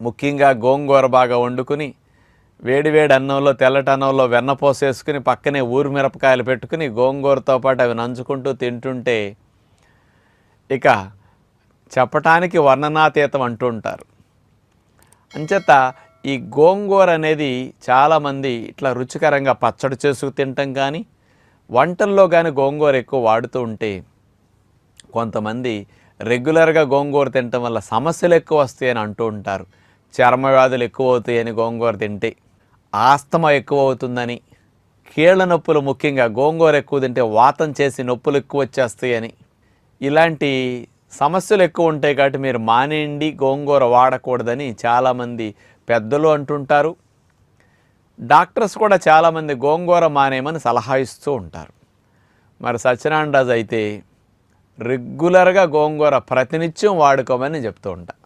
ముఖ్యంగా గోంగూర బాగా వండుకుని వేడివేడి అన్నంలో తెల్లటి అన్నంలో వెన్న పోసేసుకుని పక్కనే ఊరు మిరపకాయలు పెట్టుకుని గోంగూరతో పాటు అవి నంచుకుంటూ తింటుంటే ఇక చెప్పటానికి వర్ణనాతీతం అంటూ ఉంటారు. అంచేత ఈ గోంగూర అనేది చాలామంది ఇట్లా రుచికరంగా పచ్చడి చేసుకు తింటాం కానీ వంటల్లో కానీ గోంగూర ఎక్కువ వాడుతూ ఉంటే కొంతమంది రెగ్యులర్గా గోంగూర తినటం వల్ల సమస్యలు ఎక్కువ వస్తాయని అంటూ ఉంటారు. చర్మ వ్యాధులు ఎక్కువ అవుతాయని గోంగూర తింటే ఆస్తమా ఎక్కువ అవుతుందని కీళ్ళ నొప్పులు ముఖ్యంగా గోంగూర ఎక్కువ తింటే వాతం చేసి నొప్పులు ఎక్కువ వచ్చేస్తాయని. ఇలాంటి సమస్యలు ఎక్కువ ఉంటాయి కాబట్టి మీరు మానేయండి గోంగూర వాడకూడదని చాలామంది పెద్దలు అంటుంటారు. డాక్టర్స్ కూడా చాలామంది గోంగూర మానేయమని సలహా ఇస్తూ ఉంటారు. మరి సత్యనారాయణ రాజు అయితే రెగ్యులర్గా గోంగూర ప్రతినిత్యం వాడుకోమని చెప్తూ ఉంటారు.